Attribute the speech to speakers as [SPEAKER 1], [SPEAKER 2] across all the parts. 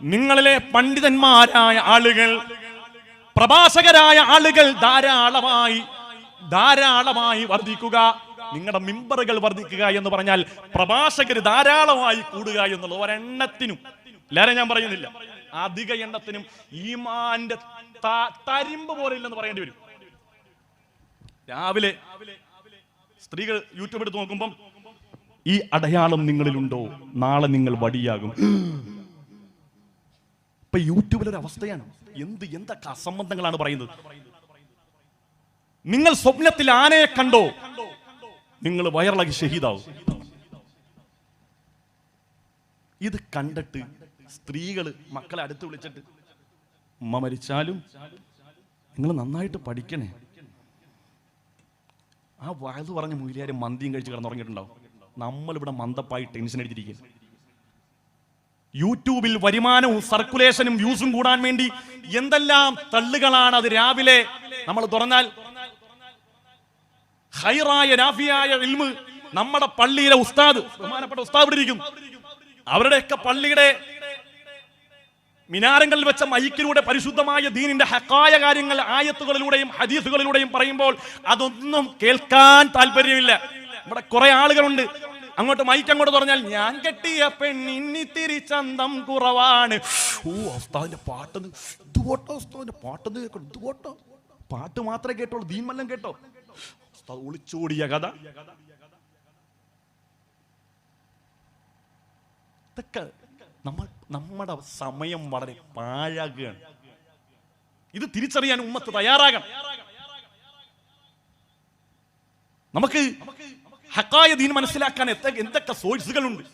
[SPEAKER 1] നിങ്ങളിലെ പണ്ഡിതന്മാരായ ആളുകൾ പ്രഭാഷകരായ ആളുകൾ ധാരാളമായി ധാരാളമായി വർദ്ധിക്കുക. നിങ്ങളുടെ മിമ്പറുകൾ വർദ്ധിക്കുക എന്ന് പറഞ്ഞാൽ പ്രഭാഷകർ ധാരാളമായി കൂടുക എന്നുള്ളത് ഒരെണ്ണത്തിനും. എല്ലാവരും ഞാൻ പറയുന്നില്ല. അധിക എണ്ണത്തിനും ഈമാന്റെ തരിമ്പ് പോലെ ഇല്ലെന്ന് പറയേണ്ടി വരും. രാവിലെ സ്ത്രീകൾ യൂട്യൂബ് എടുത്ത് നോക്കുമ്പം ഈ അടയാളം നിങ്ങളിലുണ്ടോ? നാളെ നിങ്ങൾ വടിയാകും. ഇപ്പൊ യൂട്യൂബിലൊരു അവസ്ഥയാണ്. എന്ത് എന്തൊക്കെ അസംബന്ധങ്ങളാണ് പറയുന്നത്? നിങ്ങൾ സ്വപ്നത്തിൽ ആനയെ കണ്ടോ? നിങ്ങൾ വയറിളകി ഷഹീദാവും. ഇത് കണ്ടിട്ട് സ്ത്രീകൾ മക്കളെ അടുത്ത് വിളിച്ചിട്ട് ഉമ്മ മരിച്ചാലും നിങ്ങൾ നന്നായിട്ട് പഠിക്കണേ. ആ വയത് പറഞ്ഞ മൂലിയാര് മന്തിയും കഴിച്ച് കിടന്നുറങ്ങിയിട്ടുണ്ടാവും. നമ്മളിവിടെ മന്ദപ്പായി ടെൻഷൻ അടിച്ചിരിക്കുക യൂട്യൂബിൽ വരുമാനവും സർക്കുലേഷനും വ്യൂസും കൂടാൻ വേണ്ടി എന്തെല്ലാം തള്ളുകളാണ് അത് രാവിലെ നമ്മൾ തുറന്നാൽ? ഹൈറായ രാഫിയായ നമ്മുടെ പള്ളിയിലെ ഉസ്താദ് ബഹുമാനപ്പെട്ട ഉസ്താദ് ഇരിക്കും. അവരുടെയൊക്കെ പള്ളിയുടെ മിനാരങ്ങളിൽ വെച്ച മൈക്കിലൂടെ പരിശുദ്ധമായ ദീനിന്റെ ഹക്കായ കാര്യങ്ങൾ ആയത്തുകളിലൂടെയും ഹദീസുകളിലൂടെയും പറയുമ്പോൾ അതൊന്നും കേൾക്കാൻ താല്പര്യമില്ല. ഇവിടെ കുറെ ആളുകളുണ്ട്. അങ്ങോട്ട് മൈക്ക് അങ്ങോട്ട് പറഞ്ഞാൽ ഞാൻ കെട്ടിയ പെണ്ണിന്നിത്തിരി ചന്തം കുറവാണ്. ഓ അവസ്ഥാവിന്റെ പാട്ടെന്ന്. ഇതുപോട്ടോ ഉസ്താദിന്റെ പാട്ടെന്ന് കേൾക്കണം. ഇതുപോട്ടോ. പാട്ട് മാത്രമേ കേട്ടോളൂ. ദീൻ വല്ലം കേട്ടോ. ഒളിച്ചോടിയ കഥ. ഇതൊക്കെ നമ്മൾ നമ്മുടെ സമയം വളരെ പാഴാകുകയാണ്. ഇത് തിരിച്ചറിയാൻ ഉമ്മത്ത് തയ്യാറാകണം. നമുക്ക് ഹക്കായ ദീൻ മനസ്സിലാക്കാൻ എന്തൊക്കെ സോഴ്സുകളുണ്ട്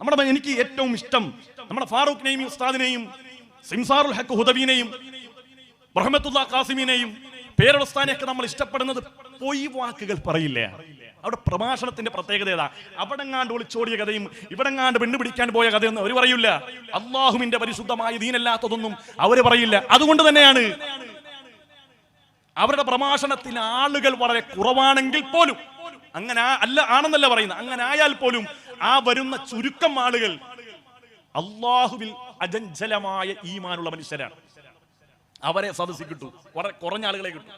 [SPEAKER 1] നമ്മുടെ എനിക്ക് ഏറ്റവും ഇഷ്ടം നമ്മുടെ ഫാറൂഖിനെയും ഉസ്താദിനെയും സിംസാറുൽ ഹക്ക് ഹുദബീനെയും റഹ്മത്തുള്ള കാസിമിനെയും പേരുസ്ഥാനെയൊക്കെ നമ്മൾ ഇഷ്ടപ്പെടുന്നത് പൊയ് വാക്കുകൾ പറയില്ലേ? അവിടെ പ്രഭാഷണത്തിന്റെ പ്രത്യേകത ഏതാ? അവിടെങ്ങാണ്ട് ഒളിച്ചോടിയ കഥയും ഇവിടെങ്ങാണ്ട് പെണ്ണുപിടിക്കാൻ പോയ കഥയൊന്നും അവർ പറയില്ല. അള്ളാഹുവിന്റെ പരിശുദ്ധമായ ദീനല്ലാത്തതൊന്നും അവർ പറയില്ല. അതുകൊണ്ട് തന്നെയാണ് അവരുടെ പ്രഭാഷണത്തിന് ആളുകൾ വളരെ കുറവാണെങ്കിൽ പോലും അങ്ങനെ അല്ല ആണെന്നല്ല പറയുന്നത് അങ്ങനെ ആയാൽ പോലും ആ വരുന്ന ചുരുക്കം ആളുകൾ അള്ളാഹുവിൽ അജഞ്ചലമായ ഈമാനുള്ള മനുഷ്യരാണ്. അവരെ സദസ്സിൽ കിട്ടും കുറഞ്ഞ ആളുകളെ കിട്ടും.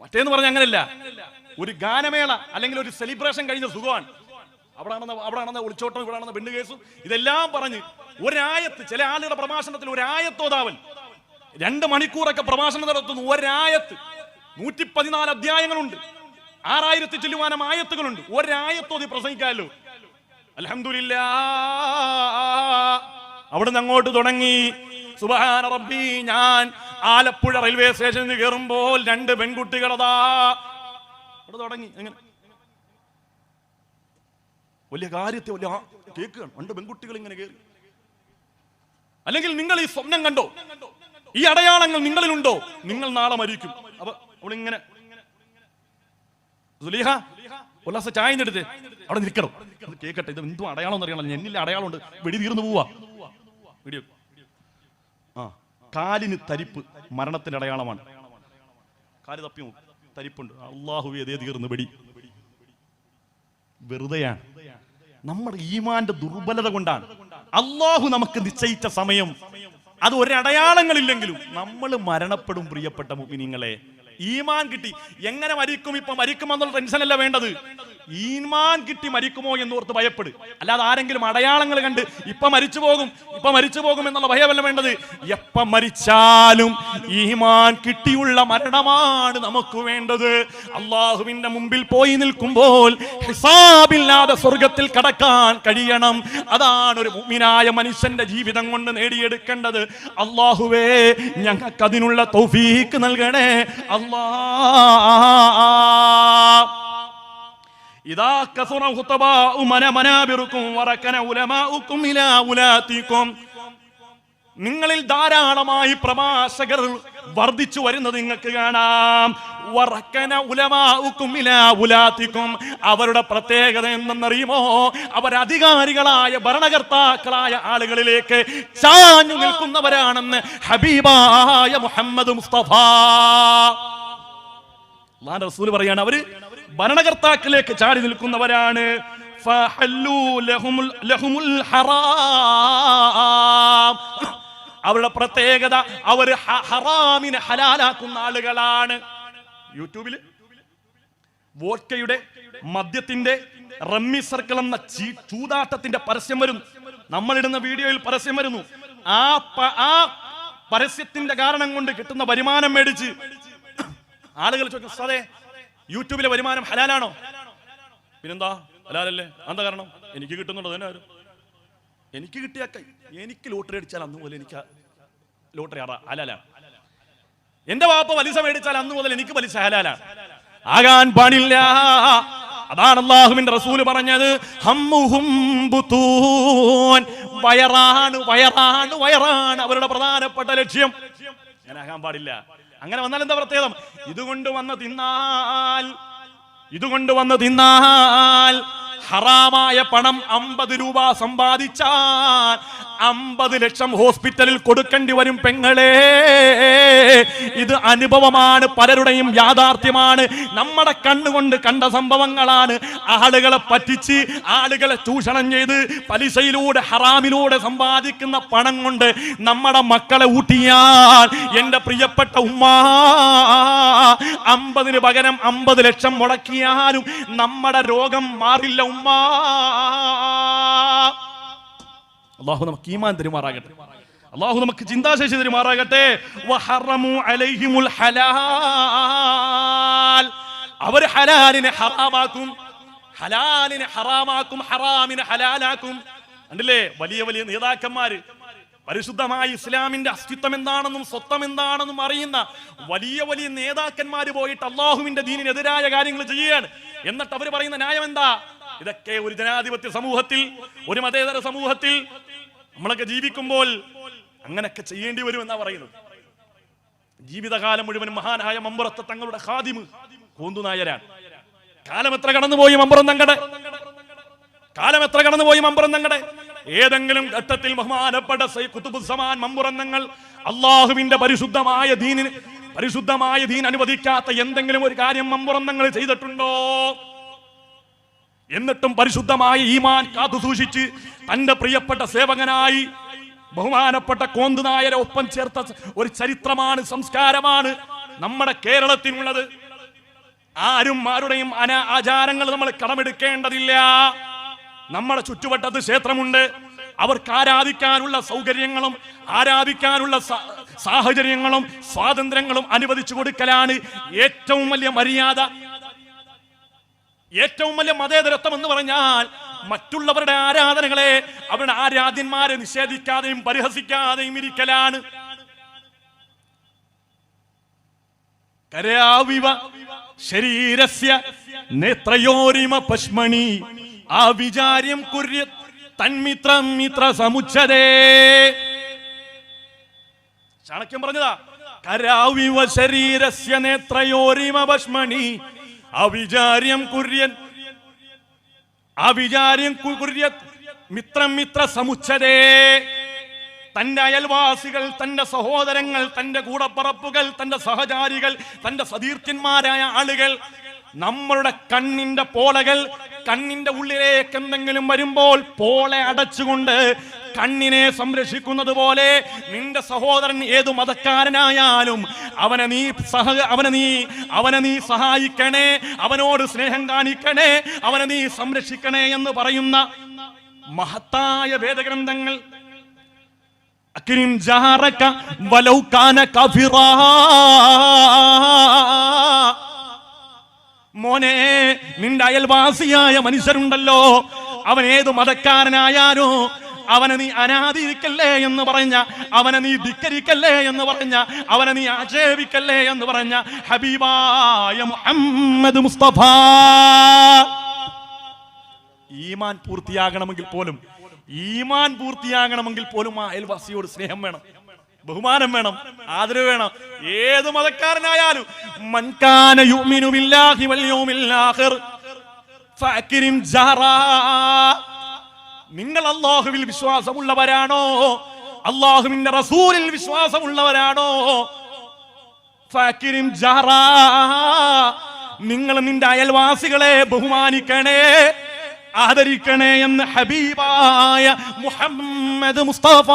[SPEAKER 1] മറ്റേന്ന് പറഞ്ഞ അങ്ങനെയല്ല ഒരു ഗാനമേള അല്ലെങ്കിൽ ഒരു സെലിബ്രേഷൻ കഴിഞ്ഞ സുഖമാണ് അവിടെ ആണെന്ന അവിടെ ആണെന്ന ഒളിച്ചോട്ടം ഇവിടെ ആണെന്ന പെണ്ണ് കേസും ഇതെല്ലാം പറഞ്ഞ് ഒരായത്ത് ചില ആളുകളുടെ പ്രഭാഷണത്തിൽ ഒരായത്തോതാവൻ രണ്ട് മണിക്കൂറൊക്കെ പ്രഭാഷണം നടത്തുന്നു. ഒരായത്ത്. നൂറ്റി പതിനാല് അധ്യായങ്ങളുണ്ട്. ആറായിരത്തി ചെല്ലുവാനം ആയത്തുകളുണ്ട്. ഒരായത്തോതി പ്രസംഗിക്കാമല്ലോ അലഹമില്ല അവിടുന്ന് അങ്ങോട്ട് തുടങ്ങി. സുബഹാന റബ്ബി ഞാൻ ആലപ്പുഴ റെയിൽവേ സ്റ്റേഷനിൽ നിന്ന് കയറുമ്പോൾ രണ്ട് പെൺകുട്ടികൾ അതാ അവിടെ തുടങ്ങി എങ്ങനെ വലിയ കാര്യത്തെ വലിയ കേൾക്കുകയാണ്. രണ്ട് പെൺകുട്ടികൾ ഇങ്ങനെ കയറി അല്ലെങ്കിൽ നിങ്ങൾ ഈ സ്വപ്നം കണ്ടോ? ഈ അടയാളങ്ങൾ നിങ്ങളിലുണ്ടോ? നിങ്ങൾ നാളെ മരിക്കും. അപ്പൊ അവളിങ്ങനെ സുലീഹ ഉല്ലാസ ചായ അവിടെ നിൽക്കണം. കേക്കട്ടെ ഇത് എന്തും അടയാളം എന്നറിയണം എന്നില്ല അടയാളമുണ്ട്. വെടി തീർന്നു പോവാ. വീഡിയോ കാലിന് തരിപ്പ് മരണത്തിന്റെ അടയാളമാണ്. കാൽ തപ്പി തരിപ്പുണ്ട്. അള്ളാഹു അതേ തീർന്നു വെടി വെറുതെയാണ്. നമ്മുടെ ഈമാന്റെ ദുർബലത കൊണ്ടാണ്. അള്ളാഹു നമുക്ക് നിശ്ചയിച്ച സമയം. അത് ഒരടയാളങ്ങളില്ലെങ്കിലും നമ്മൾ മരണപ്പെടും പ്രിയപ്പെട്ട മുമിനിങ്ങളെ ഈമാൻ കിട്ടി. എങ്ങനെ മരിക്കും ഇപ്പൊ? മരിക്കുമെന്നുള്ള ടെൻഷൻ അല്ല വേണ്ടത്. ഈമാൻ കിട്ടി മരിക്കുമോ എന്ന് ഓർത്ത് ഭയപ്പെടും. അല്ലാതെ ആരെങ്കിലും അടയാളങ്ങൾ കണ്ട് ഇപ്പൊ മരിച്ചു പോകും ഇപ്പൊ മരിച്ചു പോകും എന്നുള്ള ഭയമല്ല വേണ്ടത്. എപ്പ മരിച്ചാലും ഈമാൻ കിട്ടിയുള്ള മരണമാണ് നമുക്ക് വേണ്ടത്. അള്ളാഹുവിന്റെ മുമ്പിൽ പോയി നിൽക്കുമ്പോൾ ഹിസാബില്ലാതെ സ്വർഗത്തിൽ കടക്കാൻ കഴിയണം. അതാണ് ഒരു മുഅ്മിനായ മനുഷ്യന്റെ ജീവിതം കൊണ്ട് നേടിയെടുക്കേണ്ടത്. അള്ളാഹുവേ ഞങ്ങൾക്ക് അതിനുള്ള തൗഫീക്ക് നൽകണേ. അല്ലാ ഇതാ കസുറ വറക്കന ഉലമാഉക്കും ഇലാ ഉലാത്തിക്കും നിങ്ങളിൽ ധാരാളമായി പ്രഭാഷകർ വർദ്ധിച്ചു വരുന്നത് നിങ്ങൾക്ക് കാണാം. അവരുടെ പ്രത്യേകത എന്തെന്നറിയുമോ? അവരധികാരികളായ ഭരണകർത്താക്കളായ ആളുകളിലേക്ക് ചാഞ്ഞു നിൽക്കുന്നവരാണെന്ന് ഹബീബായ മുഹമ്മദ് മുസ്തഫ. റസൂൽ പറയാണ് അവർ ഭരണകർത്താക്കളിലേക്ക് ചാടി നിൽക്കുന്നവരാണ്. അവരുടെ പ്രത്യേകത അവർ ഹറാമിനെ ഹലാലാക്കുന്ന ആളുകളാണ്. യൂട്യൂബിൽ വോഡ്കയുടെ മദ്യത്തിന്റെ റമ്മി സർക്കിൾ എന്ന ചൂതാട്ടത്തിന്റെ പരസ്യം വരുന്നു നമ്മളിടുന്ന വീഡിയോയിൽ പരസ്യം വരുന്നു. ആ ആ പരസ്യത്തിന്റെ കാരണം കൊണ്ട് കിട്ടുന്ന വരുമാനം മേടിച്ച് ആളുകൾ ചോദിക്കും സാറേ യൂട്യൂബിലെ വരുമാനം ഹലാലാണോ? പിന്നെന്താ? ഹലാലല്ലേ? എന്താ കാരണം? എനിക്ക് കിട്ടുന്നുണ്ടോ? തന്നെ ആരും എനിക്ക് കിട്ടിയ എനിക്ക് ലോട്ടറി അടിച്ചാൽ അന്ന് മുതൽ എനിക്ക് ലോട്ടറി ഹലാലാണ് എന്റെ വാപ്പ പലിശ മേടിച്ചാൽ അന്ന് മുതൽ എനിക്ക് പലിശ ഹലാലാണ് ആകാൻ പാടില്ല അതാണ് അള്ളാഹുവിന്റെ റസൂൽ പറഞ്ഞത്. വയറാണ് വയറാണ് വയറാണ് അവരുടെ പ്രധാനപ്പെട്ട ലക്ഷ്യം. ഞാൻ ആകാൻ പാടില്ല. അങ്ങനെ വന്നാൽ എന്താ പ്രത്യേകം? ഇതുകൊണ്ട് വന്ന് തിന്നാൽ ഇതുകൊണ്ട് വന്ന് തിന്നാൽ ഹറാമായ പണം അമ്പത് രൂപ സമ്പാദിച്ചാൽ അമ്പത് ലക്ഷം ഹോസ്പിറ്റലിൽ കൊടുക്കേണ്ടി വരും പെങ്ങളെ. ഇത് അനുഭവമാണ് പലരുടെയും യാഥാർത്ഥ്യമാണ്. നമ്മുടെ കണ്ണുകൊണ്ട് കണ്ട സംഭവങ്ങളാണ്. ആളുകളെ പറ്റിച്ച് ആളുകളെ ചൂഷണം ചെയ്ത് പലിശയിലൂടെ ഹറാമിലൂടെ സമ്പാദിക്കുന്ന പണം കൊണ്ട് നമ്മുടെ മക്കളെ ഊട്ടിയാൽ എന്റെ പ്രിയപ്പെട്ട ഉമ്മ അമ്പതിന് പകരം അമ്പത് ലക്ഷം മുടക്കിയാലും നമ്മുടെ രോഗം മാറില്ല അള്ളാഹു നമുക്ക് ഈമാൻ തെരുമാറാകട്ടെ. അള്ളാഹു നമുക്ക് ചിന്താശേഷി തെരുമാറാകട്ടെ. അവർ ഹലാലിനെ ഹറാമാക്കും. ഹലാലിനെ ഹറാമാക്കും ഹറാമിനെ ഹലാലാക്കും. കണ്ടില്ലേ? വലിയ വലിയ നേതാക്കന്മാര്. പരിശുദ്ധമായ ഇസ്ലാമിന്റെ അസ്തിത്വം എന്താണെന്നും സ്വത്വം എന്താണെന്നും അറിയുന്ന വലിയ വലിയ നേതാക്കന്മാര് പോയിട്ട് അള്ളാഹുവിന്റെ ദീനിനെതിരായ കാര്യങ്ങൾ ചെയ്യുകയാണ്. എന്നിട്ട് അവർ പറയുന്ന ന്യായം എന്താ ഇതൊക്കെ ഒരു ജനാധിപത്യ സമൂഹത്തിൽ ഒരു മതേതര സമൂഹത്തിൽ നമ്മളൊക്കെ ജീവിക്കുമ്പോൾ അങ്ങനെയൊക്കെ ചെയ്യേണ്ടി വരും എന്നാ പറയുന്നത്. ജീവിതകാലം മുഴുവൻ മഹാനായ മമ്പുറത്തെ തങ്ങളുടെ ഖാദിമ് കൂന്തുനായരാണ് കാലം എത്ര കടന്നുപോയി മമ്പുറം തങ്ങളുടെ കാലം എത്ര കടന്നുപോയി മമ്പുറം തങ്ങളുടെ ഏതെങ്കിലും ഘട്ടത്തിൽ ബഹുമാനപ്പെട്ട കുത്തുബുസമാൻ മമ്പുറം അള്ളാഹുവിന്റെ പരിശുദ്ധമായ ദീനിന് പരിശുദ്ധമായ ദീൻ അനുവദിക്കാത്ത എന്തെങ്കിലും ഒരു കാര്യം മമ്പുറന്നങ്ങൾ ചെയ്തിട്ടുണ്ടോ? എന്നിട്ടും പരിശുദ്ധമായ ഈമാൻ കാത്തു സൂക്ഷിച്ച് തന്റെ പ്രിയപ്പെട്ട സേവകനായി ബഹുമാനപ്പെട്ട കോന്തുനായരെ ഒപ്പം ചേർത്ത ഒരു ചരിത്രമാണ് സംസ്കാരമാണ് നമ്മുടെ കേരളത്തിനുള്ളത്. ആരും ആരുടെയും അന ആചാരങ്ങൾ നമ്മൾ കടമെടുക്കേണ്ടതില്ല. നമ്മുടെ ചുറ്റുവട്ടത്ത് ക്ഷേത്രമുണ്ട്. അവർക്ക് ആരാധിക്കാനുള്ള സൗകര്യങ്ങളും ആരാധിക്കാനുള്ള സാഹചര്യങ്ങളും സ്വാതന്ത്ര്യങ്ങളും അനുവദിച്ചു കൊടുക്കലാണ് ഏറ്റവും വലിയ മര്യാദ. ഏറ്റവും വലിയ മതേതരത്വം എന്ന് പറഞ്ഞാൽ മറ്റുള്ളവരുടെ ആരാധനകളെ അവരുടെ ആരാധ്യന്മാരെ നിഷേധിക്കാതെയും പരിഹസിക്കാതെയും ഇരിക്കലാണ്. കരാവിവ ശരീരസ്യ നേത്രയോരിമ പശ്മണി. ആ വിചാര്യം കുര്യ തന്മിത്രം മിത്ര സമുച്ചതേ. ചാണക്യം പറഞ്ഞതാ കരാവിവ ശരീരസ്യ നേത്രയോരിമ പശ്മണി. അവിചാര്യം കുര്യൻ. അവിചാര്യം കു- കുര്യ മിത്രം മിത്ര സമുച്ചതേ. തന്റെ അയൽവാസികൾ തന്റെ സഹോദരങ്ങൾ തന്റെ കൂടപ്പറപ്പുകൾ തന്റെ സഹചാരികൾ തന്റെ സതീർത്ഥ്യന്മാരായ ആളുകൾ നമ്മളുടെ കണ്ണിന്റെ പോളകൾ കണ്ണിന്റെ ഉള്ളിലേക്ക് എന്തെങ്കിലും വരുമ്പോൾ പോളെ അടച്ചുകൊണ്ട് കണ്ണിനെ സംരക്ഷിക്കുന്നത് പോലെ നിന്റെ സഹോദരൻ ഏതു മതക്കാരനായാലും അവനെ നീ സഹ അവനെ നീ അവനെ നീ സഹായിക്കണേ അവനോട് സ്നേഹം കാണിക്കണേ അവനെ നീ സംരക്ഷിക്കണേ എന്ന് പറയുന്ന മഹത്തായ വേദഗ്രന്ഥങ്ങൾ. അക്രിം വലൗകാന കഫിറാ. മോനെ നിന്റെ അയൽവാസിയായ മനുഷ്യരുണ്ടല്ലോ. അവൻ ഏത് മതക്കാരനായാലോ അവനെ നീ അനാദിരിക്കല്ലേ എന്ന് പറഞ്ഞ അവനെ നീ ധിക്കരിക്കല്ലേ എന്ന് പറഞ്ഞ അവനെ നീ ആക്ഷേപിക്കല്ലേ എന്ന് പറഞ്ഞ ഹബീബായ മുഹമ്മദ് മുസ്തഫ. ഈമാൻ പൂർത്തിയാകണമെങ്കിൽ പോലും ഈമാൻ പൂർത്തിയാകണമെങ്കിൽ പോലും ആ അയൽവാസിയോട് സ്നേഹം വേണം ബഹുമാനം വേണം ആദരവ് വേണം. ഏത് മതക്കാരനായാലും മൻകാന യുമിനു ബില്ലാഹി വൽ യൗമിൽ ആഖിർ ഫഅക്രിം ജഹറാ. നിങ്ങൾ അള്ളാഹുവിൽ വിശ്വാസമുള്ളവരാണോ? അള്ളാഹുവിന്റെ റസൂലിൽ വിശ്വാസമുള്ളവരാണോ? നിങ്ങൾ നിന്റെ അയൽവാസികളെ ബഹുമാനിക്കണേ ആദരിക്കണേ എന്ന് ഹബീബായ മുഹമ്മദ് മുസ്തഫ.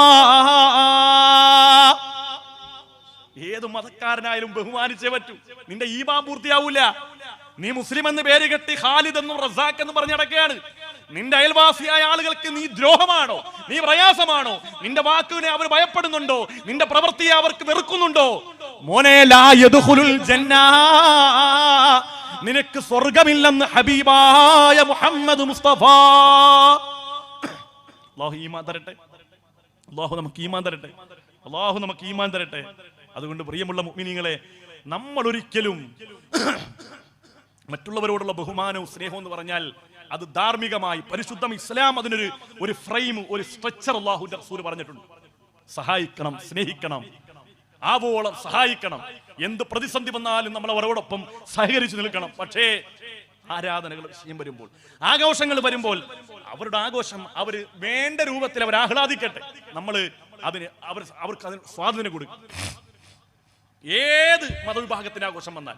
[SPEAKER 1] ഏത് മതക്കാരനായാലും ബഹുമാനിച്ചേ പറ്റൂ. നിന്റെ ഈമാൻ പൂർത്തിയാവൂല. നീ മുസ്ലിം എന്ന് പേര് കെട്ടി ഖാലിദ് എന്നും റസാഖ് എന്ന് പറഞ്ഞടക്കാണ് നിന്റെ അയൽവാസിയായ ആളുകൾക്ക് നീ ദ്രോഹമാണോ? നീ പ്രയാസമാണോ? നിന്റെ വാക്കുവിനെ അവർ ഭയപ്പെടുന്നുണ്ടോ? നിന്റെ പ്രവൃത്തിയെ അവർക്ക് വെറുക്കുന്നുണ്ടോ? മോനെ നിനക്ക് സ്വർഗമില്ലെന്ന് ഹബീബായ മുഹമ്മദ് മുസ്തഫ. അള്ളാഹു ഈമാൻ തരട്ടെ. അള്ളാഹു നമുക്ക് ഈമാൻ തരട്ടെ. അള്ളാഹു നമുക്ക് ഈമാൻ തരട്ടെ. അതുകൊണ്ട് പ്രിയമുള്ള മുഅ്മിനീങ്ങളെ നമ്മൾ ഒരിക്കലും മറ്റുള്ളവരോടുള്ള ബഹുമാനവും സ്നേഹവും എന്ന് പറഞ്ഞാൽ അത് ധാർമ്മികമായി പരിശുദ്ധം ഇസ്ലാം അതിനൊരു ഒരു ഫ്രെയിം ഒരു സ്ട്രക്ചർ അള്ളാഹുന്റെ റസൂൽ പറഞ്ഞിട്ടുണ്ട്. സഹായിക്കണം സ്നേഹിക്കണം ആവോളം സഹായിക്കണം. എന്ത് പ്രതിസന്ധി വന്നാലും നമ്മൾ അവരോടൊപ്പം സഹകരിച്ചു നിൽക്കണം. പക്ഷേ ആരാധനകൾ വിഷയം വരുമ്പോൾ ആഘോഷങ്ങൾ വരുമ്പോൾ അവരുടെ ആഘോഷം അവർ വേണ്ട രൂപത്തിൽ അവർ ആഹ്ലാദിക്കട്ടെ. നമ്മൾ അതിന് അവർ അവർക്ക് അതിന് സ്വാതന്ത്ര്യം കൊടുക്കും. ഏത് മതവിഭാഗത്തിന്റെ ആഘോഷം വന്നാൽ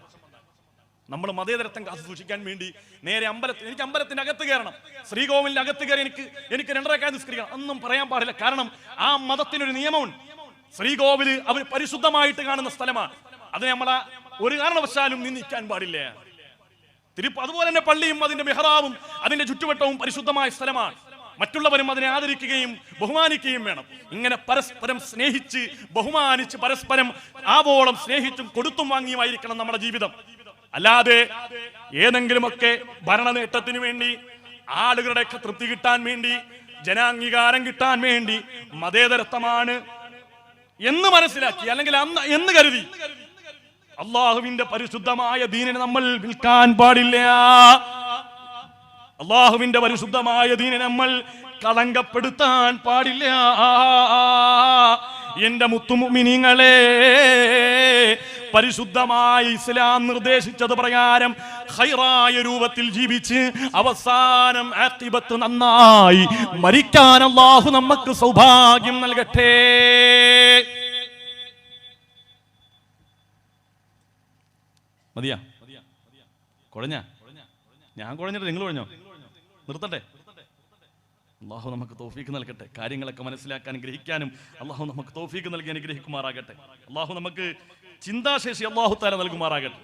[SPEAKER 1] നമ്മൾ മതേതരത്വം കാത്തു സൂക്ഷിക്കാൻ വേണ്ടി നേരെ അമ്പലത്തിൽ എനിക്ക് അമ്പലത്തിന്റെ അകത്ത് കയറണം. ശ്രീകോവിലിന്റെ അകത്ത് കയറി എനിക്ക് എനിക്ക് രണ്ടരക്കാൻ നിസ്കരിക്കണം. ഒന്നും പറയാൻ പാടില്ല. കാരണം ആ മതത്തിനൊരു നിയമമുണ്ട്. ശ്രീകോവിൽ അവർ പരിശുദ്ധമായിട്ട് കാണുന്ന സ്ഥലമാണ്. അത് നമ്മളെ ഒരു കാരണവശാലും നിന്ദിക്കാൻ പാടില്ല. തിരുപ്പ് അതുപോലെ തന്നെ പള്ളിയും അതിന്റെ മെഹറാവും അതിന്റെ ചുറ്റുവട്ടവും പരിശുദ്ധമായ സ്ഥലമാണ്. മറ്റുള്ളവരും അതിനെ ആദരിക്കുകയും ബഹുമാനിക്കുകയും വേണം. ഇങ്ങനെ പരസ്പരം സ്നേഹിച്ച് ബഹുമാനിച്ച് പരസ്പരം ആവോളം സ്നേഹിച്ചും കൊടുത്തും വാങ്ങിയുമായിരിക്കണം നമ്മുടെ ജീവിതം. അല്ലാതെ ഏതെങ്കിലുമൊക്കെ ഭരണ നേട്ടത്തിനു വേണ്ടി ആളുകളുടെയൊക്കെ തൃപ്തി കിട്ടാൻ വേണ്ടി ജനാംഗീകാരം കിട്ടാൻ വേണ്ടി മതേതരത്വമാണ് എന്ന് മനസ്സിലാക്കി അല്ലെങ്കിൽ അന്ന് എന്ന് കരുതി. അള്ളാഹുവിന്റെ പരിശുദ്ധമായ ദീനിനെ നമ്മൾ വിൽക്കാൻ പാടില്ല. അള്ളാഹുവിന്റെ പരിശുദ്ധമായ ദീനിനെ നമ്മൾ കളങ്കപ്പെടുത്താൻ പാടില്ല. എന്റെ മുത്തുമുമിനിങ്ങളെ പരിശുദ്ധമായ ഇസ്ലാം നിർദ്ദേശിച്ചത് പ്രകാരം ഹൈറായ രൂപത്തിൽ ജീവിച്ച് അവസാനം ആഖിബത്ത് നന്നായി മരിക്കാൻ അള്ളാഹു നമുക്ക് സൗഭാഗ്യം നൽകട്ടെ. മതിയാ? കുഴഞ്ഞ? ഞാൻ കുഴഞ്ഞിട്ട് നിങ്ങൾ കുഴഞ്ഞോ? നിർത്തട്ടെ. അള്ളാഹു നമുക്ക് തോഫീക്ക് നൽകട്ടെ. കാര്യങ്ങളൊക്കെ മനസ്സിലാക്കാൻ ഗ്രഹിക്കാനും അള്ളാഹു നമുക്ക് തോഫീക്ക് നൽകി അനുഗ്രഹിക്കുമാറാകട്ടെ. അള്ളാഹു നമുക്ക് ചിന്താശേഷി അള്ളാഹു താല നൽകുമാറാകട്ടെ.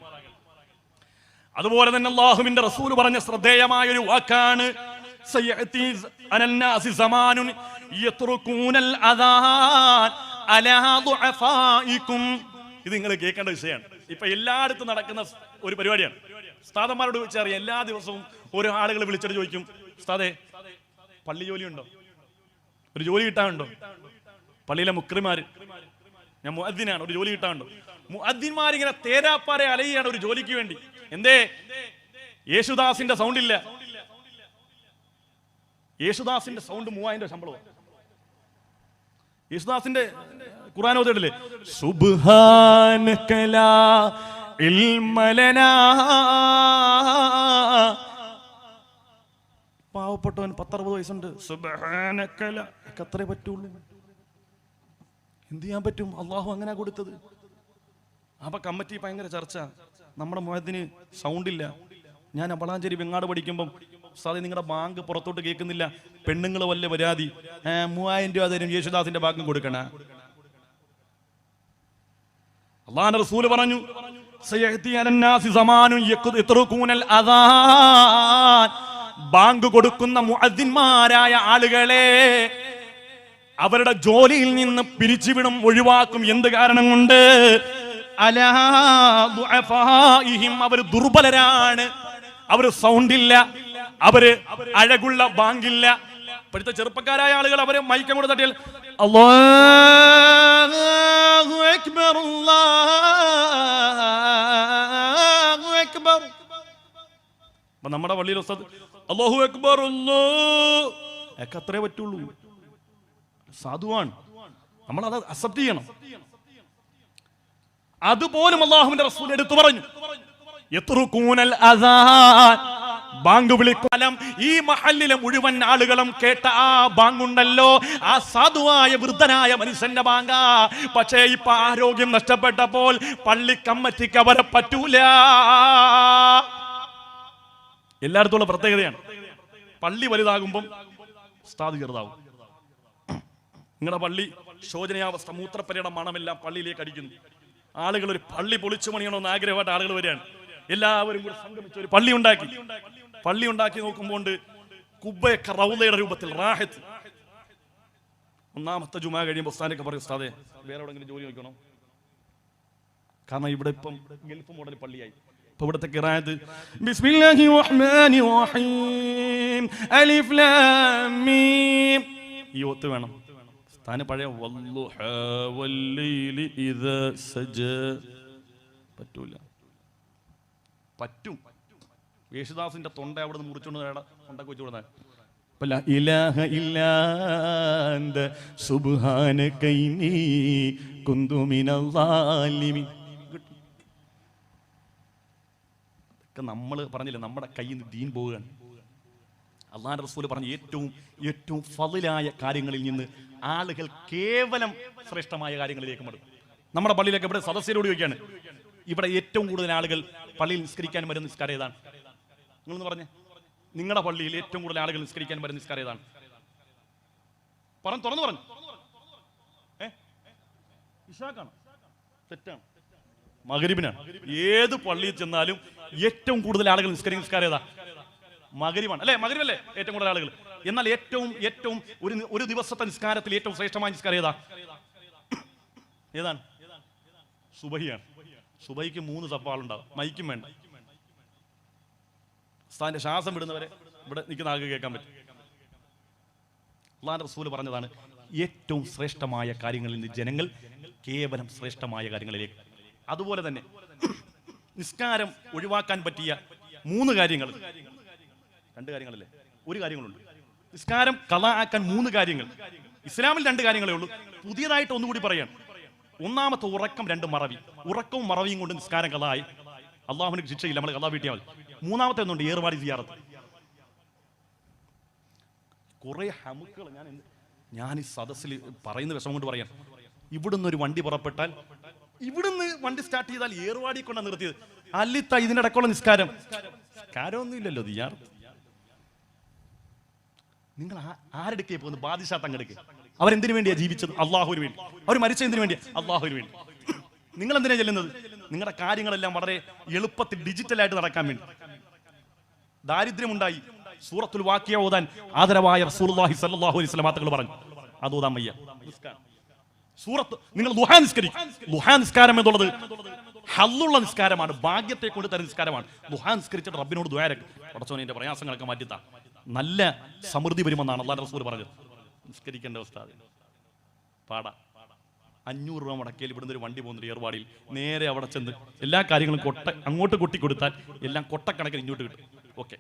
[SPEAKER 1] അതുപോലെ തന്നെ അള്ളാഹുവിന്റെ റസൂൽ പറഞ്ഞ ശ്രദ്ധേയമായ ഒരു വാക്കാണ് ഇത് നിങ്ങൾ കേൾക്കേണ്ട വിഷയമാണ്. ഇപ്പൊ എല്ലായിടത്തും നടക്കുന്ന ഒരു പരിപാടിയാണ്. ഉസ്താദന്മാരോട് ചോദിച്ചറിയാം എല്ലാ ദിവസവും ഓരോ ആളുകൾ വിളിച്ചിട്ട് ചോദിക്കും ഉസ്താദേ പള്ളി ജോലി ഉണ്ടോ? ഒരു ജോലി കിട്ടാനുണ്ടോ? പള്ളിയിലെ മുക്രിമാര്. ഞാൻ മുഅദ്ദിനാണ് ഒരു ജോലി കിട്ടാണ്ട്. മുഅദ്ദിന്മാരിങ്ങനെ തേരാപ്പാറെ അലയുകയാണ് ഒരു ജോലിക്ക് വേണ്ടി. എന്തേ? യേശുദാസിന്റെ സൗണ്ട് ഇല്ല. യേശുദാസിന്റെ സൗണ്ട് മൂവായിരം ശമ്പളമാണ് യേശുദാസിന്റെ ഖുർആൻ ഓതിട്ടില്ലേ സുബ്ഹാനകലാ ഇൽമലനാ. പാവപ്പെട്ടവൻ പത്തറുപത് വയസ്സുണ്ട്. സുബ്ഹാനകല എത്രേ പറ്റുള്ളൂ. എന്ത് ചെയ്യാൻ പറ്റും? അള്ളാഹു അങ്ങനെ കൊടുത്തത്. അപ്പൊ കമ്മിറ്റി ഭയങ്കര ചർച്ച. നമ്മുടെ മുഖത്തിന് സൗണ്ട് ഇല്ല ഞാൻ അമ്പളാഞ്ചേരി വെങ്ങാട് പഠിക്കുമ്പം സാധി നിങ്ങളുടെ ബാങ്ക് പുറത്തോട്ട് കേൾക്കുന്നില്ല. പെണ്ണുങ്ങൾ വല്ല പരാതി. മൂവായിരം രൂപ തരും യേശുദാസിന്റെ ബാങ്കും കൊടുക്കണ. അള്ളാഹ് റസൂൽ പറഞ്ഞു ബാങ്ക് കൊടുക്കുന്ന മുഅദ്ദിന്മാരായ ആളുകളെ അവരുടെ ജോലിയിൽ നിന്ന് പിരിച്ചുവിടും ഒഴിവാക്കും. എന്ത് കാരണം കൊണ്ട്. അവർ ദുർബലരാണ്. അവർ സൗണ്ട് ഇല്ല അവർ അഴകുള്ള ബാങ്കില്ല. ഇപ്പോഴത്തെ ചെറുപ്പക്കാരായ ആളുകൾ അവരെ മൈക്കം കൂടെ തട്ടിയാൽ നമ്മുടെ പള്ളിയിൽ അല്ലാഹു അക്ബർ ഒക്കെ അത്രേ പറ്റുള്ളൂ. സാധുവാണ്. നമ്മൾ അത് അക്സെപ്റ്റ് ചെയ്യണം. അതുപോലും അള്ളാഹുവിന്റെ റസൂൽ എടുത്തു പറഞ്ഞു. യത്റുകൂനൽ അസാൻ ബാങ്ക് വിളിക്കാലം ഈ മഹല്ലിലെ മുഴുവൻ ആളുകളും കേട്ട ആ ബാങ്കുണ്ടല്ലോ. ആ സാധുവായ വൃദ്ധനായ മനുഷ്യന്റെ ബാങ്ക. പക്ഷേ ഇപ്പൊ ആരോഗ്യം നഷ്ടപ്പെട്ടപ്പോൾ പള്ളി കമ്മറ്റിക്ക് അവരെ പറ്റൂല. എല്ലായിടത്തുള്ള പ്രത്യേകതയാണ്. പള്ളി വലുതാകുമ്പം ഉസ്താദ് ചെറുതാവും. നിങ്ങളുടെ പള്ളി ശോചനയാവസ്ഥ മൂത്രപ്പരയുടെ മണമെല്ലാം പള്ളിയിലേക്ക് അടിക്കുന്നു. ആളുകൾ ഒരു പള്ളി പൊളിച്ചു പണിയണമെന്ന് ആഗ്രഹമായിട്ട് ആളുകൾ വരികയാണ്. എല്ലാവരും കൂടി സംഗമിച്ച് ഒരു പള്ളി ഉണ്ടാക്കി. പള്ളി ഉണ്ടാക്കി നോക്കുമ്പോൾ കുബ്ബയൊക്കെ റൗദയുടെ രൂപത്തിൽ റാഹത്ത്. ഒന്നാമത്തെ ജുമാ കഴിയുമ്പോൾ ഉസ്താനൊക്കെ പറയും ഉസ്താദെ വേറെ എവിടെങ്കിലും ജോലി നോക്കണം കാരണം ഇവിടെ ഇപ്പം ഗൾഫ് മോഡൽ പള്ളിയായി. ഇവിടുത്തെ ബിസ്മില്ലാഹി റഹ്മാനി റഹീം അലിഫ് ലാം മീം. ഈ ഒത്ത് വേണം. സ്ഥാനം പഴയ പറ്റൂല. പറ്റും. യേശുദാസിന്റെ തൊണ്ട അവിടെ നിന്ന് മുറിച്ചുകൊണ്ട് തൊണ്ടക്ക് വെച്ചു കൊടുത്താൽ. നമ്മൾ പറഞ്ഞില്ലേ നമ്മുടെ കയ്യിൽ നിന്ന് ദീൻ പോവുകയാണ്. അള്ളാഹ് റസൂൽ പറഞ്ഞ ഏറ്റവും ഏറ്റവും ഫതിലായ കാര്യങ്ങളിൽ നിന്ന് ആളുകൾ കേവലം ശ്രേഷ്ഠമായ കാര്യങ്ങളിലേക്ക് മടുക്കും നമ്മുടെ പള്ളിയിലൊക്കെ ഇവിടെ സദസ്യരോട് ചോദിക്കുകയാണ്. ഇവിടെ ഏറ്റവും കൂടുതൽ ആളുകൾ പള്ളിയിൽ നിസ്കരിക്കാൻ വരുന്ന നിസ്കാരം ഏതാണ്? നിങ്ങളെന്ന് പറഞ്ഞേ. നിങ്ങളുടെ പള്ളിയിൽ ഏറ്റവും കൂടുതൽ ആളുകൾ നിസ്കരിക്കാൻ വരുന്ന നിസ്കാരം ഏതാണ്? പറഞ്ഞു തുറന്നു പറഞ്ഞു. തെറ്റാണ്. മകരിബിനാണ് ഏത് പള്ളിയിൽ ചെന്നാലും ഏറ്റവും കൂടുതൽ ആളുകൾ നിസ്കരിക്കുന്ന നിസ്കാരം ഏതാ? മകരിബാണ് അല്ലേ? മകരിവല്ലേ ഏറ്റവും കൂടുതൽ ആളുകൾ? എന്നാൽ ഏറ്റവും ഏറ്റവും ഒരു ഒരു ദിവസത്തെ നിസ്കാരത്തിൽ ഏറ്റവും ശ്രേഷ്ഠമായ നിസ്കാരം ഏതാ? ഏതാണ്? സുബഹിയാണ്. സുബഹിക്ക് മൂന്ന് സപ്പാളുണ്ടാവും മൈക്കും വേണ്ട. സ്ഥാന്റെ ശ്വാസം വിടുന്നവരെ ഇവിടെ നിൽക്കുന്ന ആകെ കേൾക്കാൻ പറ്റും. അള്ളാഹാന്റെ റസൂൽ പറഞ്ഞതാണ് ഏറ്റവും ശ്രേഷ്ഠമായ കാര്യങ്ങളിൽ നിന്ന് ജനങ്ങൾ കേവലം ശ്രേഷ്ഠമായ കാര്യങ്ങളിലേക്ക്. അതുപോലെ തന്നെ നിസ്കാരം ഒഴിവാക്കാൻ പറ്റിയ മൂന്ന് കാര്യങ്ങൾ. രണ്ട് കാര്യങ്ങളല്ലേ? ഒരു കാര്യങ്ങളുണ്ട്. നിസ്കാരം കള ആക്കാൻ മൂന്ന് കാര്യങ്ങൾ. ഇസ്ലാമിൽ രണ്ട് കാര്യങ്ങളേ ഉള്ളൂ. പുതിയതായിട്ട് ഒന്നുകൂടി പറയാം ഒന്നാമത്തെ ഉറക്കം രണ്ട് മറവി. ഉറക്കവും മറവിയും കൊണ്ട് നിസ്കാരം കളായി. അള്ളാഹുവിന് ശിക്ഷയില്ല. നമ്മൾ കള വീട്ടിയാൽ മതി. മൂന്നാമത്തെ ഒന്നുണ്ട് ഏറുപാടി ചെയ്യാറത്ത് കുറെ ഹമുക്കൾ ഞാൻ ഞാൻ ഈ സദസ്സിൽ പറയുന്ന വിഷമം കൊണ്ട് പറയാം. ഇവിടുന്ന് ഒരു വണ്ടി പുറപ്പെട്ടാൽ ഇവിടുന്ന് വണ്ടി സ്റ്റാർട്ട് ചെയ്താൽ ഏറുവാടി കൊണ്ടാണ് നിർത്തിയത്. അല്ലിത്ത ഇതിനിടക്കുള്ള നിസ്കാരം. നിസ്കാരമൊന്നും ഇല്ലല്ലോ ദിയാർ നിങ്ങൾ ആരെടുക്കേ പോകുന്നു ബാദിഷാ തങ്ങെടുക്ക് അവരെന്തിനു വേണ്ടിയാ ജീവിച്ചത്? അള്ളാഹുവിന് വേണ്ടി. അവർ മരിച്ച എന്തിനു വേണ്ടിയാ? അള്ളാഹുവിന് വേണ്ടി. നിങ്ങൾ എന്തിനാ ചെല്ലുന്നത്? നിങ്ങളുടെ കാര്യങ്ങളെല്ലാം വളരെ എളുപ്പത്തിൽ ഡിജിറ്റലായിട്ട് നടക്കാൻ വേണ്ടി. ദാരിദ്ര്യമുണ്ടായി. സൂറത്തുൽ വാക്യ ഓതാൻ ആദരവായ റസൂലുള്ളാഹി സ്വല്ലല്ലാഹു അലൈഹി വസല്ലം തങ്ങൾ പറഞ്ഞു. അത് ഓതാൻ വയ്യ. സൂറത്ത് നിങ്ങൾ ദുഹാ നിസ്കരിക്കും. ദുഹാ നിസ്കാരം എന്നുള്ളത് ഹല്ലുള്ള നിസ്കാരമാണ്. ഭാഗ്യത്തെ കൊണ്ട് തരുന്ന നിസ്കാരമാണ്. ദുഹാ നിസ്കരിച്ചിട്ട് റബ്ബിനോട് ദ്വാരക്ക് പടച്ചോനെ പ്രയാസങ്ങളൊക്കെ മാറ്റിത്താ. നല്ല സമൃദ്ധി വരുമെന്നാണ് അള്ളാഹ് റസൂൽ പറഞ്ഞത്. നിസ്കരിക്കേണ്ട അവസ്ഥ പാട. അഞ്ഞൂറ് രൂപ മുടക്കിയാൽ ഇവിടുന്ന് ഒരു വണ്ടി പോകുന്നുണ്ട് ഏർവാടിയിൽ. നേരെ അവിടെ ചെന്ന് എല്ലാ കാര്യങ്ങളും കൊട്ട അങ്ങോട്ട് കൊട്ടി കൊടുത്താൽ എല്ലാം കൊട്ടക്കണക്കിന് ഇങ്ങോട്ട് കിട്ടും. ഓക്കെ.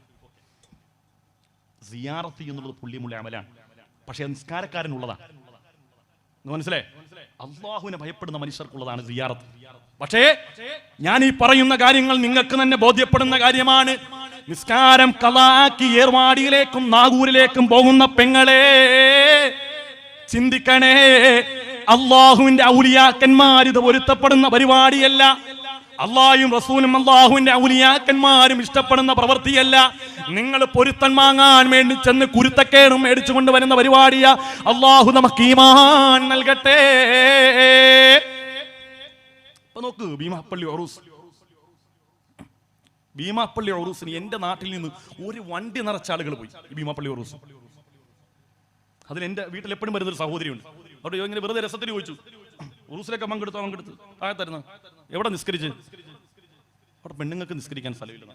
[SPEAKER 1] സിയാറത്ത് എന്നുള്ളത് പുള്ളിമുള്ള അമലാണ്. പക്ഷെ നിസ്കാരക്കാരനുള്ളതാണ് മനസ്സിലേ അള്ളാഹുവിനെ ഭയപ്പെടുന്ന മനുഷ്യർക്കുള്ളതാണ് സിയാറത്ത്. പക്ഷേ ഞാൻ ഈ പറയുന്ന കാര്യങ്ങൾ നിങ്ങൾക്ക് തന്നെ ബോധ്യപ്പെടുന്ന കാര്യമാണ്. നിസ്കാരം കലാക്കി ഏർവാടിയിലേക്കും നാഗൂരിലേക്കും പോകുന്ന പെങ്ങളെ ചിന്തിക്കണേ അള്ളാഹുവിന്റെ ഔലിയാക്കന്മാർ ഇത് പൊരുത്തപ്പെടുന്ന പരിപാടിയല്ല. അള്ളാഹും റസൂലും അള്ളാഹുവിന്റെ ഔലിയാക്കന്മാരും ഇഷ്ടപ്പെടുന്ന പ്രവൃത്തിയല്ല. നിങ്ങൾ പൊരുത്തൻ വാങ്ങാൻ വേണ്ടി ചെന്ന് കുരുത്തക്കേടും മേടിച്ചു കൊണ്ടുവരുന്ന പരിപാടിയാ. അള്ളാഹു നമുക്ക് ഈമാൻ നൽകട്ടെ. നോക്ക് ഭീമാപ്പള്ളി ഒറൂസ് ഭീമാപ്പള്ളി ഒറൂസിന് എന്റെ നാട്ടിൽ നിന്ന് ഒരു വണ്ടി നിറച്ച ആളുകൾ പോയി ഈ ഭീമാപ്പള്ളി ഒറൂസ് അതിൽ എന്റെ വീട്ടിൽ എപ്പോഴും വരുന്നൊരു സഹോദരിയുണ്ട്. അവിടെ ഇങ്ങനെ വെറുതെ രസത്തിന് ചോദിച്ചു? ഉറൂസിലൊക്കെ പങ്കെടുത്തോ പങ്കെടുത്ത്. താഴത്തായിരുന്നു എവിടെ നിസ്കരിച്ച്? അവിടെ പെണ്ണുങ്ങൾക്ക് നിസ്കരിക്കാൻ സ്ഥലമില്ല.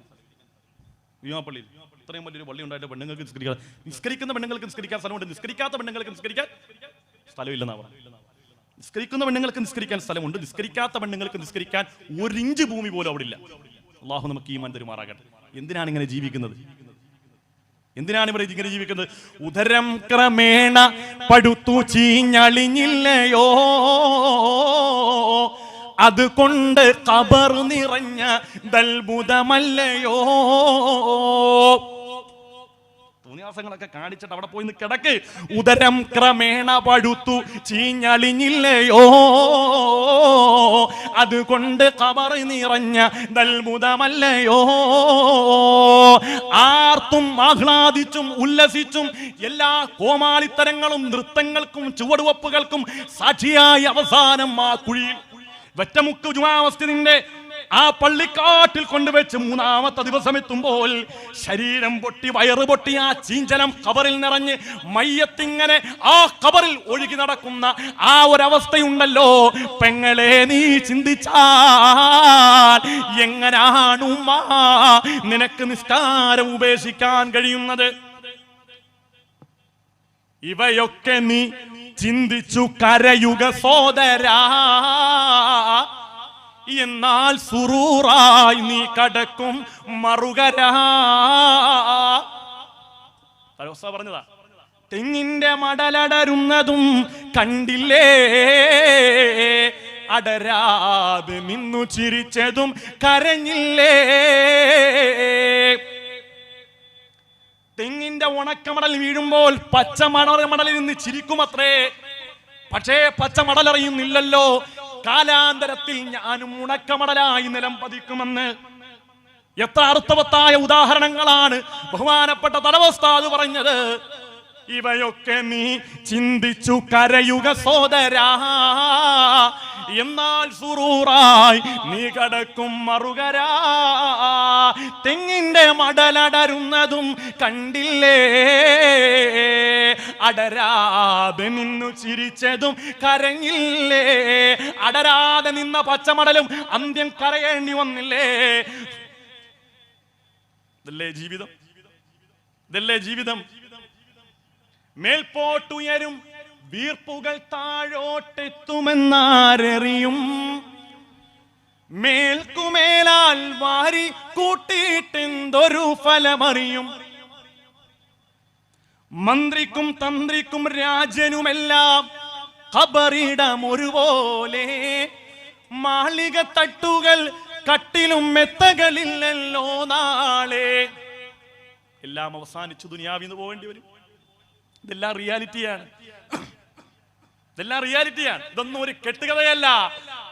[SPEAKER 1] ഭീമാപ്പള്ളിയിൽ. ഇത്രയും വലിയൊരു പള്ളി ഉണ്ടായിട്ട് പെണ്ണുങ്ങൾക്ക് നിസ്കരിക്കാൻ നിസ്കരിക്കുന്ന പെണ്ണുങ്ങൾക്ക് നിസ്കരിക്കാൻ സ്ഥലമുണ്ട്. നിസ്കരിക്കാത്ത പെണ്ണുങ്ങൾക്ക് നിസ്കരിക്കാൻ സ്ഥലമില്ലെന്നാ പറഞ്ഞത്. നിസ്കരിക്കുന്ന പെണ്ണുങ്ങൾക്ക് നിസ്കരിക്കാൻ സ്ഥലമുണ്ട്. നിസ്കരിക്കാത്ത പെണ്ണുങ്ങൾക്ക് നിസ്കരിക്കാൻ ഒരിഞ്ച് ഭൂമി പോലും അവിടെ ഇല്ല. അള്ളാഹു നമുക്ക് ഈ മൻ തരുമാറാകട്ടെ. എന്തിനാണ് ഇങ്ങനെ ജീവിക്കുന്നത്? എന്തിനാണ് ഇവിടെ ഇങ്ങനെ ജീവിക്കുന്നത്? ഉദരം ക്രമേണ പടുത്തു ചീഞ്ഞളിഞ്ഞില്ലയോ? അതുകൊണ്ട് കബർ നിറഞ്ഞ ദൽബുദമല്ലയോ? അഭ്യാസങ്ങളൊക്കെ കാണിച്ചിട്ട് അവിടെ പോയി കിടക്ക്. ഉദരം ക്രമേണ പഴുത്തു. ചീഞ്ഞളിഞ്ഞില്ലയോ? അതുകൊണ്ട് കബർ നിറഞ്ഞ നൽമുതമല്ലയോ ആർത്തും ആഹ്ലാദിച്ചും ഉല്ലസിച്ചും എല്ലാ കോമാളിത്തരങ്ങളും നൃത്തങ്ങൾക്കും ചുവടുവപ്പുകൾക്കും സാക്ഷിയായി അവസാനം ആ കുഴിയിൽ വെറ്റമുക്ക് ജുമാവസ്തിന്റെ ആ പള്ളിക്കാട്ടിൽ കൊണ്ടുവച്ച് മൂന്നാമത്തെ ദിവസം എത്തുമ്പോൾ ശരീരം പൊട്ടി വയറ് പൊട്ടി ആ ചീഞ്ചലം കബറിൽ നിറഞ്ഞ് മയ്യത്തിങ്ങനെ ആ കബറിൽ ഒഴുകി നടക്കുന്ന ആ ഒരവസ്ഥയുണ്ടല്ലോ. പെങ്ങളെ നീ ചിന്തിച്ചാൽ എങ്ങനാണ് നിനക്ക് നിസ്കാരം ഉപേക്ഷിക്കാൻ കഴിയുന്നത്? ഇവയൊക്കെ നീ ചിന്തിച്ചു കരയുക സോദരാ. എന്നാൽ സുറൂറായി നീ കടക്കും മറുകര. പറഞ്ഞതാ തെങ്ങിന്റെ മടലടരുന്നതും കണ്ടില്ലേ? അടരാതെ നിന്നു ചിരിച്ചതും കരഞ്ഞില്ലേ? തെങ്ങിന്റെ ഉണക്കമടൽ വീഴുമ്പോൾ പച്ചമണ മടലിൽ നിന്ന് ചിരിക്കുമത്രേ. പക്ഷേ പച്ചമടലറിയുന്നില്ലല്ലോ കാലാന്തരത്തിൽ ഞാനും ഉണക്കമടലായി നിലം പതിക്കുമെന്ന്. എത്ര അർത്ഥവത്തായ ഉദാഹരണങ്ങളാണ് ബഹുമാനപ്പെട്ട തലവസ്ഥാത് പറഞ്ഞത്. ഇവയൊക്കെ നീ ചിന്തിച്ചു കരയുക സോദരാ. എന്നാൽ സുറൂറായി നീ കടക്കും മറുകരാ. തെങ്ങിന്റെ മടലടരുന്നതും കണ്ടില്ലേ? അടരാതെ നിന്നു ചിരിച്ചതും കരങ്ങില്ലേ അടരാതെ നിന്ന പച്ചമടലും അന്ത്യം കരയേണ്ടി വന്നില്ലേ? ഇതല്ലേ ജീവിതം? ഇതല്ലേ ജീവിതം? മേൽപോട്ടുയരും വീർപ്പുകൾ താഴോട്ടെത്തുമെന്നാരറിയും. മേൽക്കുമേലാൽ വാരി കൂട്ടിയിട്ടെന്തൊരു ഫലമറിയും. മന്ത്രിക്കും തന്ത്രിക്കും രാജനുമെല്ലാം ഖബറിടം ഒരുപോലെ. മാളിക തട്ടുകൾ കട്ടിലും മെത്തകളില്ലല്ലോ നാളെ. എല്ലാം അവസാനിച്ചു ദുനിയാവിന്ന് പോകേണ്ടി വരും. ഇതെല്ലാം റിയാലിറ്റിയാണ്. ഇതെല്ലാം റിയാലിറ്റിയാണ്. ഇതൊന്നും ഒരു കെട്ടുകഥയല്ല.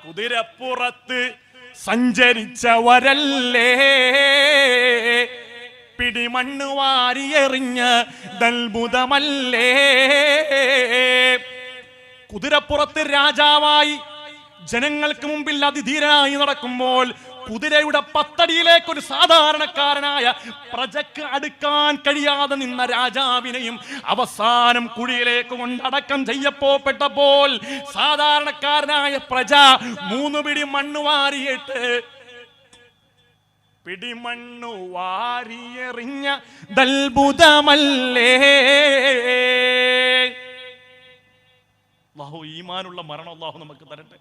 [SPEAKER 1] കുതിരപ്പുറത്ത് സഞ്ചരിച്ചവരല്ലേ? പിടിമണ്ണ് വാരിയെറിഞ്ഞ് ദൽഭുതമല്ലേ കുതിരപ്പുറത്ത് രാജാവായി ജനങ്ങൾക്ക് മുമ്പിൽ അതിധീരനായി നടക്കുമ്പോൾ കുതിരയുടെ പത്തടിയിലേക്ക് ഒരു സാധാരണക്കാരനായ പ്രജക്ക് അടുക്കാൻ കഴിയാതെ നിന്ന രാജാവിനെയും അവസാനം കുഴിയിലേക്ക് കൊണ്ടടക്കം ചെയ്യപ്പോപ്പെട്ടപ്പോൾ സാധാരണക്കാരനായ പ്രജ മൂന്ന് പിടി മണ്ണ് വാരിയിട്ട് പിടിമണ്ണു വാരിയെറിഞ്ഞ ദൽബുദമല്ലേ? അള്ളാഹു ഈമാനുള്ള മരണം അള്ളാഹു നമുക്ക് തരട്ടെ.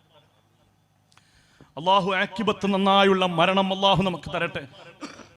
[SPEAKER 1] അള്ളാഹു ആക്കിബത്ത് നന്നായുള്ള മരണം അള്ളാഹു നമുക്ക് തരട്ടെ.